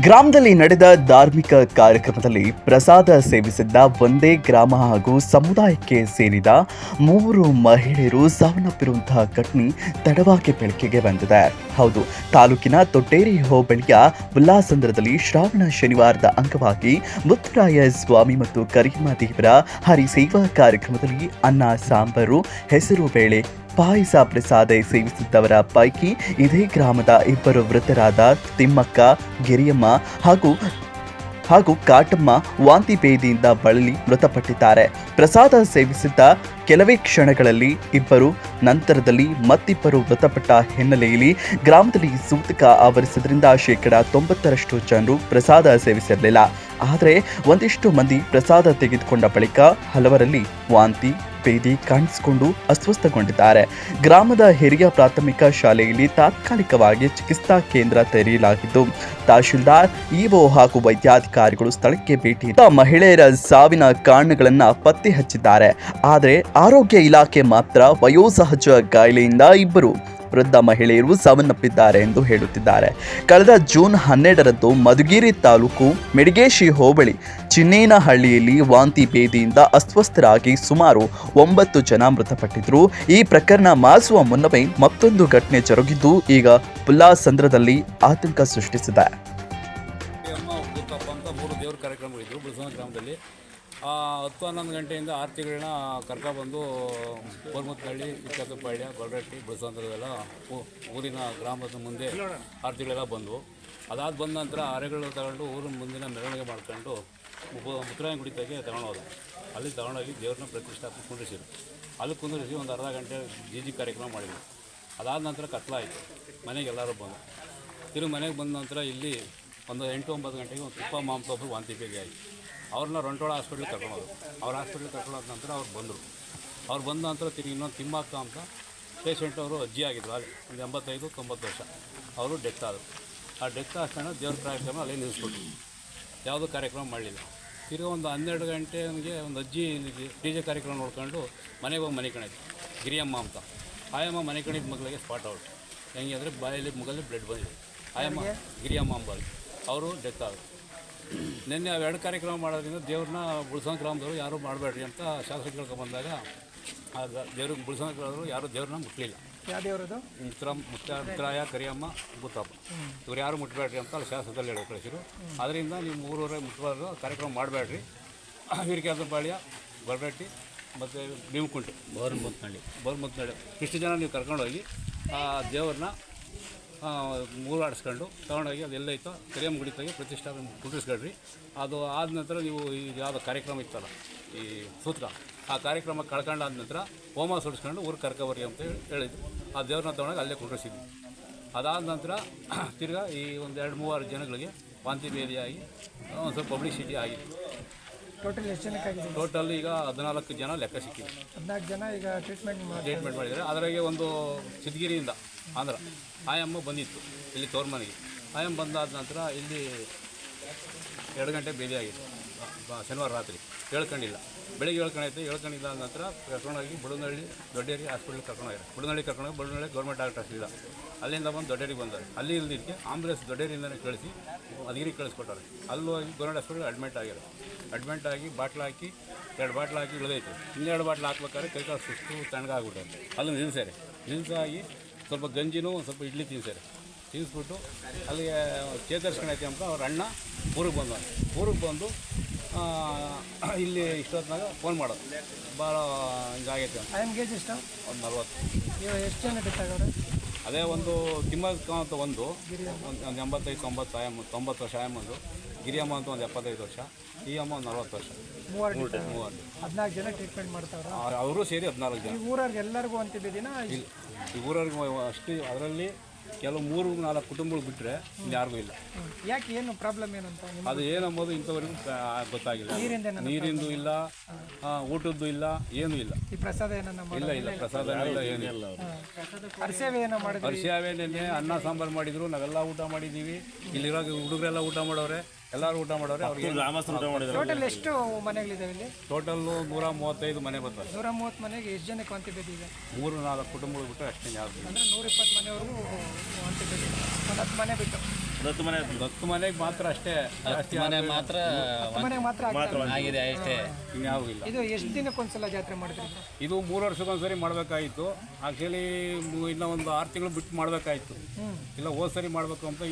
ಗ್ರಾಮದಲ್ಲಿ ನಡೆದ ಧಾರ್ಮಿಕ ಕಾರ್ಯಕ್ರಮದಲ್ಲಿ ಪ್ರಸಾದ ಸೇವಿಸಿದ್ದ ಒಂದೇ ಗ್ರಾಮ ಹಾಗೂ ಸಮುದಾಯಕ್ಕೆ ಸೇರಿದ ಮೂವರು ಮಹಿಳೆಯರು ಸಾವನ್ನಪ್ಪಿರುವಂತಹ ಘಟನೆ ತಡವಾಗಿ ಬೆಳಕಿಗೆ ಬಂದಿದೆ. ಹೌದು, ತಾಲೂಕಿನ ತೊಟ್ಟೇರಿ ಹೋಬಳಿಯ ಉಲ್ಲಾಸಂದ್ರದಲ್ಲಿ ಶ್ರಾವಣ ಶನಿವಾರದ ಅಂಗವಾಗಿ ಮುತ್ತರಾಯ ಸ್ವಾಮಿ ಮತ್ತು ಕರಿಯಮ್ಮ ದೇವರ ಹರಿಸೇವಾ ಕಾರ್ಯಕ್ರಮದಲ್ಲಿ ಅನ್ನ, ಸಾಂಬಾರು, ಹೆಸರು, ಬೇಳೆ ಪಾಯಸ ಪ್ರಸಾದ ಸೇವಿಸಿದ್ದವರ ಪೈಕಿ ಇದೇ ಗ್ರಾಮದ ಇಬ್ಬರು ವೃತರಾದ ತಿಮ್ಮಕ್ಕ, ಗಿರಿಯಮ್ಮ ಹಾಗೂ ಹಾಗೂ ಕಾಟಮ್ಮ ವಾಂತಿ ಭೇದಿಯಿಂದ ಬಳಲಿ ಮೃತಪಟ್ಟಿದ್ದಾರೆ. ಪ್ರಸಾದ ಸೇವಿಸಿದ್ದ ಕೆಲವೇ ಕ್ಷಣಗಳಲ್ಲಿ ಇಬ್ಬರು, ನಂತರದಲ್ಲಿ ಮತ್ತಿಬ್ಬರು ಮೃತಪಟ್ಟ ಹಿನ್ನೆಲೆಯಲ್ಲಿ ಗ್ರಾಮದಲ್ಲಿ ಸೂತಕ ಆವರಿಸಿದ್ರಿಂದ ಶೇಕಡ ತೊಂಬತ್ತರಷ್ಟು ಜನರು ಪ್ರಸಾದ ಸೇವಿಸಿರಲಿಲ್ಲ ಆದರೆ, ಒಂದಿಷ್ಟು ಮಂದಿ ಪ್ರಸಾದ ತೆಗೆದುಕೊಂಡ ಬಳಿಕ ಹಲವರಲ್ಲಿ ವಾಂತಿ ಭೇದಿ ಕಾಣಿಸಿಕೊಂಡು ಅಸ್ವಸ್ಥಗೊಂಡಿದ್ದಾರೆ. ಗ್ರಾಮದ ಹಿರಿಯ ಪ್ರಾಥಮಿಕ ಶಾಲೆಯಲ್ಲಿ ತಾತ್ಕಾಲಿಕವಾಗಿ ಚಿಕಿತ್ಸಾ ಕೇಂದ್ರ ತೆರೆಯಲಾಗಿದ್ದು, ತಹಶೀಲ್ದಾರ್, ಇಒ ಹಾಗೂ ವೈದ್ಯಾಧಿಕಾರಿಗಳು ಸ್ಥಳಕ್ಕೆ ಭೇಟಿ ಮಹಿಳೆಯರ ಸಾವಿನ ಕಾರಣಗಳನ್ನು ಪತ್ತೆ ಹಚ್ಚಿದ್ದಾರೆ. ಆದರೆ ಆರೋಗ್ಯ ಇಲಾಖೆ ಮಾತ್ರ ವಯೋಸಹಜ ಕಾಯಿಲೆಯಿಂದ ಇಬ್ಬರು ವೃದ್ಧ ಮಹಿಳೆಯರು ಸಾವನ್ನಪ್ಪಿದ್ದಾರೆ ಎಂದು ಹೇಳುತ್ತಿದ್ದಾರೆ. ಕಳೆದ ಜೂನ್ ಹನ್ನೆರಡರಂದು ಮಧುಗಿರಿ ತಾಲೂಕು ಮೆಡಿಗೇಶಿ ಹೋಬಳಿ ಚಿನ್ನೇನಹಳ್ಳಿಯಲ್ಲಿ ವಾಂತಿ ಭೇದಿಯಿಂದ ಅಸ್ವಸ್ಥರಾಗಿ ಸುಮಾರು ಒಂಬತ್ತು ಜನ ಮೃತಪಟ್ಟಿದ್ರು. ಈ ಪ್ರಕರಣ ಮಾಸುವ ಮುನ್ನವೇ ಮತ್ತೊಂದು ಘಟನೆ ಜರುಗಿದ್ದು ಈಗ ಪುಲ್ಲಾಸಂದ್ರದಲ್ಲಿ ಆತಂಕ ಸೃಷ್ಟಿಸಿದೆ. ಗ್ರಾಮದಲ್ಲಿ ಹತ್ತು ಹನ್ನೊಂದು ಗಂಟೆಯಿಂದ ಆರತಿಗಳನ್ನ ಕರ್ಕೊಬಂದು ಬಂದು ಇಕ್ಕತ್ತಪಾಳ್ಯ ಗೊಲ್ರಟ್ಟಿ ಬುಳಸಂದ್ರದೆಲ್ಲ ಊರಿನ ಗ್ರಾಮದ ಮುಂದೆ ಆರತಿಗಳೆಲ್ಲ ಬಂದವು ಅದಾದ ಬಂದ ನಂತರ ಅರೆಗಳು ತಗೊಂಡು ಊರಿನ ಮುಂದಿನ ಮೆರವಣಿಗೆ ಮಾಡ್ಕೊಂಡು ಮುತ್ತರಾಯ ಗುಡಿ ತೆಗೆ ತಗೊಂಡೋದು ಅಲ್ಲಿ ತಗೊಂಡೋಗಿ ದೇವ್ರನ್ನ ಪ್ರತಿಷ್ಠಾಪನೆ ಕುಂದಿಸಿದ್ರು ಅಲ್ಲಿ ಕುಂದ್ರಿಸಿ ಒಂದು ಅರ್ಧ ಗಂಟೆ ಜಿ ಜಿ ಕಾರ್ಯಕ್ರಮ ಮಾಡಿದ್ವಿ ಅದಾದ ನಂತರ ಕತ್ಲಾಯಿತು ಮನೆಗೆ ಎಲ್ಲರೂ ಬಂದು. ತಿರುಗಿ ಮನೆಗೆ ಬಂದ ನಂತರ ಇಲ್ಲಿ ಒಂದು ಎಂಟು ಒಂಬತ್ತು ಗಂಟೆಗೆ ಒಂದು ತುಪ್ಪ, ಮಾಂಸ ಒಬ್ಬರು ವಾಂತಿ ಬೇಗ ಆಗಿ ಅವ್ರನ್ನ ರೊಂಟೋಳ ಹಾಸ್ಪಿಟ್ಲಿಗೆ ಕರ್ಕೊಂಡೋದು ಅವ್ರ ಹಾಸ್ಪಿಟ್ಲಿಗೆ ಕರ್ಕೊಂಡೋದ ನಂತರ ಅವ್ರು ಬಂದರು. ಅವ್ರು ಬಂದ ನಂತರ ತಿರುಗಿ ಇನ್ನೊಂದು ತಿಮ್ಮಕ್ಕ ಅಂತ ಪೇಷಂಟ್ ಅವರು ಅಜ್ಜಿ ಆಗಿದ್ರು ಅಲ್ಲಿ. ಒಂದು ಎಂಬತ್ತೈದು, ತೊಂಬತ್ತು ವರ್ಷ. ಅವರು ಡೆತ್ ಆದರು. ಆ ಡೆತ್ ಆದ ದೇವ್ರ ಕಾರ್ಯಕ್ರಮ ಅಲ್ಲೇ ನಿಲ್ಲಿಸ್ಬಿಟ್ರು. ಯಾವುದೂ ಕಾರ್ಯಕ್ರಮ ಮಾಡಲಿಲ್ಲ. ತಿರುಗಿ ಒಂದು ಹನ್ನೆರಡು ಗಂಟೆ ನನಗೆ ಒಂದು ಅಜ್ಜಿ ಡಿ ಜೆ ಕಾರ್ಯಕ್ರಮ ನೋಡ್ಕೊಂಡು ಮನೆಗೆ ಹೋಗಿ ಮನೆ ಕಣಿದ್ವಿ ಗಿರಿಯಮ್ಮ ಅಂತ. ಆಯಮ್ಮ ಮನೆ ಕಣಿದ ಮಗಳಿಗೆ ಸ್ಪಾಟ್ ಔಟ್ ಹೆಂಗೆ ಅಂದರೆ ಬಾಯಲ್ಲಿ ಮುಗಲ್ಲಿ ಬ್ಲಡ್ ಬಂದಿದೆ. ಆಯಮ್ಮ ಗಿರಿಯಮ್ಮ ಅಂಬಲ್ಲಿ ಅವರು ಡೆತ್ ಆದರು. ನಿನ್ನೆ ಅವೆರಡು ಕಾರ್ಯಕ್ರಮ ಮಾಡೋದ್ರಿಂದ ದೇವ್ರನ್ನ ಬುಳ್ಸನ ಗ್ರಾಮದವರು ಯಾರೂ ಮಾಡಬೇಡ್ರಿ ಅಂತ ಶಾಸ್ತ್ರ ಕೇಳ್ಕೊಂಬಂದಾಗ ಆಗ ದೇವ್ರಿಗೆ ಬುಳ್ಸನ ಗ್ರಾಮದವರು ಯಾರೂ ದೇವ್ರನ್ನ ಮುಟ್ಟಲಿಲ್ಲ ಯಾವ ದೇವರದು? ಮುತ್ರ ಮುತ್ತ ಮುತ್ತರಾಯ ಕರಿಯಮ್ಮ ಗುತ್ತಪ್ಪ ಇವ್ರು ಯಾರು ಮುಟ್ಬೇಡ್ರಿ ಅಂತ ಅಲ್ಲಿ ಶಾಸನದಲ್ಲಿ ಹೇಳಿ ಕಳಿಸಿರು ಅದರಿಂದ ನೀವು ಮೂರೂವರೆ ಮುಟ್ಬಾರ್ದು ಕಾರ್ಯಕ್ರಮ ಮಾಡಬೇಡ್ರಿ. ಹಿರಿಕೆದಪಾಳ್ಯ ಬರಬೇಟಿ ಮತ್ತು ಭೀಮಕುಂಟೆ. ಬೋರ್ಮುತ್ನಳ್ಳಿ. ಬೋರ್ಮುತ್ನಳ್ಳಿ. ಇಷ್ಟು ಜನ ನೀವು ಕರ್ಕೊಂಡೋಗಿ ಆ ದೇವ್ರನ್ನ ಮೂರಾಡಿಸ್ಕೊಂಡು ಮೂರು ಆಡಿಸ್ಕೊಂಡು ತೊಗೊಂಡೋಗಿ ಅದು ಎಲ್ಲೈತೋ ಕರಿಯಮ್ಮ ಗುಡಿ ತೆಗೆ ಪ್ರತಿಷ್ಠಾಪನೆ ಕುಂಡ್ರಿಸ್ಕೊಳ್ರಿ ಅದು ಆದ ನಂತರ ನೀವು ಈಗ ಯಾವುದೋ ಕಾರ್ಯಕ್ರಮ ಇತ್ತಲ್ಲ ಈ ಸೂತ್ರ. ಆ ಕಾರ್ಯಕ್ರಮ ಕಳ್ಕೊಂಡಾದ ನಂತರ ಹೋಮ ಸುಡಿಸ್ಕೊಂಡು ಊರು ಕರ್ಕೊಬರ್ರಿ ಅಂತ ಹೇಳಿ ಹೇಳಿದ್ರು. ಆ ದೇವ್ರನ್ನ ತೊಗೊಂಡಾಗ ಅಲ್ಲೇ ಕುಂಡ್ರಿಸಿದ್ವಿ. ಅದಾದ ನಂತರ ತಿರ್ಗಾ ಈ ಒಂದು ಎರಡು ಮೂವಾರು ಜನಗಳಿಗೆ ವಾಂತಿ ಭೇದಿಯಾಗಿ ಒಂದು ಸ್ವಲ್ಪ ಪಬ್ಲಿಸಿಟಿ ಆಗಿತ್ತು. ಟೋಟಲ್ ಎಷ್ಟು ಜನಕ್ಕಾಗಿದೆ ಟೋಟಲ್ ಈಗ ಹದಿನಾಲ್ಕು ಜನ ಲೆಕ್ಕ ಸಿಕ್ಕಿದೆ. ಹದಿನಾಲ್ಕು ಜನ ಈಗ ಟ್ರೀಟ್ಮೆಂಟ್ ಟ್ರೀಟ್ಮೆಂಟ್ ಮಾಡಿದ್ದಾರೆ. ಅದರಾಗೆ ಒಂದು ಸಿದ್ಗಿರಿಯಿಂದ ಆಂಧ್ರ ಆಯಮ್ಮ ಬಂದಿತ್ತು ಇಲ್ಲಿ ತೋರ್ಮನೆಗೆ. ಆಯಮ್ಮ ಬಂದಾದ ನಂತರ ಇಲ್ಲಿ ಎರಡು ಗಂಟೆ ಬೇದಿ ಆಗಿತ್ತು ಬ- ಶನಿವಾರ ರಾತ್ರಿ. ಹೇಳ್ಕೊಂಡಿಲ್ಲ. ಬೆಳಿಗ್ಗೆ ಹೇಳ್ಕೊಂಡೈತೆ ಹೇಳ್ಕೊಂಡಿಲ್ಲ ಅಂದ ನಂತರ ಕರ್ಕೊಂಡೋಗಿ ಬುಡನಹಳ್ಳಿ, ದೊಡ್ಡೇರಿ ಹಾಸ್ಪಿಟ್ಲಿಗೆ ಕರ್ಕೊಂಡೋಗಿ ಬುಡನಹಳ್ಳಿ ಕರ್ಕೊಂಡೋಗಿ ಬುಡನಹಳ್ಳಿ ಗೌರ್ಮೆಂಟ್ ಡಾಕ್ಟರ್ಸ್ ಇಲ್ಲ ಅಲ್ಲಿಂದ ಬಂದು ದೊಡ್ಡೇರಿಗೆ ಬಂದರು ಅಲ್ಲಿ ಇಲ್ದಿದ್ದಕ್ಕೆ ಆಂಬುಲೆನ್ಸ್ ದೊಡ್ಡೇರಿಂದನೇ ಕಳಿಸಿ ಅದಿರಿಗೆ ಕಳಿಸ್ಕೊಟ್ಟಾರೆ ಅಲ್ಲಿ ಹೋಗಿ ಗೌರ್ಮೆಂಟ್ ಹಾಸ್ಪಿಟ್ಲಿಗೆ ಅಡ್ಮಿಟ್ ಆಗಿರೋ ಅಡ್ಮಿಟ್ ಆಗಿ ಬಾಟ್ಲು ಹಾಕಿ, ಎರಡು ಬಾಟ್ಲು ಹಾಕಿ ಇಳಿದೈತೆ. ಇನ್ನೆರಡು ಬಾಟ್ಲು ಹಾಕ್ಬೇಕಾದ್ರೆ ಕೈಕಾಲು ಸುಸ್ತು ತಣ್ಣಗಾಗ್ಬಿಟ್ಟು ಅಲ್ಲಿ ನಿಲ್ಸಾರೆ ನಿಲ್ಸಾಗಿ ಸ್ವಲ್ಪ ಗಂಜಿನೂ ಸ್ವಲ್ಪ ಇಡ್ಲಿ ತಿನ್ಸಾರೆ ತಿನ್ನಿಸ್ಬಿಟ್ಟು ಅಲ್ಲಿಗೆ ಚೇತರಿಸ್ಕೊಂಡೈತೆ ಅಂತ ಅವ್ರ ಅಣ್ಣ ಊರಿಗೆ ಬಂದ. ಊರಿಗೆ ಬಂದು ಇಲ್ಲಿ ಇಷ್ಟೊತ್ತಿನಾಗ ಫೋನ್ ಮಾಡೋದು. ಭಾಳ ಹಿಂಗಾಗೈತೆ ಅಂತ. ಐ ಎಂ ಗೇಜ್ ಎಷ್ಟು ಒಂದು ನಲ್ವತ್ತು. ನೀವು ಎಷ್ಟು ಜನ ಬೇಕಾಗವ್ರೆ ಅದೇ ಒಂದು ತಿಮ್ಮಕ್ಕ ಅಂತ ಒಂದು. ಒಂದು ಎಂಬತ್ತೈದು ತೊಂಬತ್ತು ಆಯಮ್ಮ ತೊಂಬತ್ತು ವರ್ಷ ಆಯಮ್ಮಂದು ಗಿರಿಯಮ್ಮ ಅಂತ ಒಂದು ಎಪ್ಪತ್ತೈದು ವರ್ಷ. ಈ ಅಮ್ಮ ಒಂದು ನಲ್ವತ್ತು ವರ್ಷ. ಮೂವರು ಮೂವತ್ತು. ಹದಿನಾಲ್ಕು ಜನ ಟ್ರೀಟ್ಮೆಂಟ್ ಮಾಡ್ತಾರೆ ಅವರು ಸೇರಿ ಹದಿನಾಲ್ಕು ಜನ. ಊರವ್ರಿಗೆ ಎಲ್ಲರಿಗೂ ಅಂತಿದ್ದಿನ ಇಲ್ಲಿ ಈ ಊರವ್ರಿಗೆ ಅಷ್ಟು ಅದರಲ್ಲಿ ಕೆಲವು ಮೂರು ನಾಲ್ಕು ಕುಟುಂಬಗಳು ಬಿಟ್ಟರೆ ಯಾರಿಗೂ ಇಲ್ಲ ಯಾಕೆ ಏನು ಪ್ರಾಬ್ಲಮ್ ಏನಂತ ನಿಮ್ಮ ಅದು ಏನಂಬೋದು ಇಂಥವರೆಗೂ ಗೊತ್ತಾಗಿಲ್ಲ ನೀರಿಂದ ಇಲ್ಲ ಆ, ಊಟದ್ದು ಇಲ್ಲ ಏನೂ ಇಲ್ಲ ಈ ಪ್ರಸಾದ ಏನನ್ನ ಇಲ್ಲ ಇಲ್ಲ ಪ್ರಸಾದ ಇಲ್ಲ ಏನಿಲ್ಲ ಹರಸೇವೆ ಏನೋ ಮಾಡಿದ್ರಿ ವರ್ಷಾವೇ ನಿನ್ನೆ ಅನ್ನ ಸಾಂಬಾರು ಮಾಡಿದ್ರು ನಾವೆಲ್ಲ ಊಟ ಮಾಡಿದ್ದೀವಿ ಇಲ್ಲಿರೋ ಹುಡುಗರೆಲ್ಲ ಊಟ ಮಾಡವ್ರೆ ಎಲ್ಲರೂ ಊಟ ಮಾಡೋರು ಅವ್ರಿಗೆ ಟೋಟಲ್ ಎಷ್ಟು ಮನೆಗಳಿದಾವೆ ಇಲ್ಲಿ? ಟೋಟಲ್ ನೂರ ಮೂವತ್ತೈದು ಮನೆ ಬರ್ತಾರೆ ನೂರ ಮೂವತ್ತು ಮನೆಗೆ ಎಷ್ಟು ಜನಕ್ಕೆ ಅಂತಿದ್ದು ಇದೆ? ಮೂರು ನಾಲ್ಕು ಕುಟುಂಬಗಳು ಬಿಟ್ಟು ಅಷ್ಟೇ ಯಾರು ಅಂದರೆ ನೂರ ಇಪ್ಪತ್ತು ಮನೆವರೆಗೂ ಅಂತಿದ್ದು ಒಂದು ಹತ್ತು ಮನೆ ಬಿಟ್ಟು. ಹತ್ತು ಮನೆ ಹತ್ತು ಮನೆಗೆ ಮಾತ್ರ ಅಷ್ಟೇ ಜಾಸ್ತಿ ಮನೆ ಮಾತ್ರ ಮನೆಗೆ ಮಾತ್ರ ಆಗಿದೆ ಅಷ್ಟೇ. ಇನ್ಯಾವೂ ಇಲ್ಲ. ಇದು ಎಷ್ಟು ದಿನಕ್ಕೊಂದ್ಸಲ ಜಾತ್ರೆ ಮಾಡಿದ್ರೆ? ಇದು ಮೂರು ವರ್ಷಕ್ಕೊಂದ್ಸರಿ ಮಾಡಬೇಕಾಗಿತ್ತು ಆ್ಯಕ್ಚುಲಿ ಇನ್ನೂ ಒಂದು ಆರು ತಿಂಗಳು ಬಿಟ್ಟು ಮಾಡಬೇಕಾಗಿತ್ತು ಇಲ್ಲ ಹೋದ್ ಸರಿ ಮಾಡಬೇಕು ಅಂತ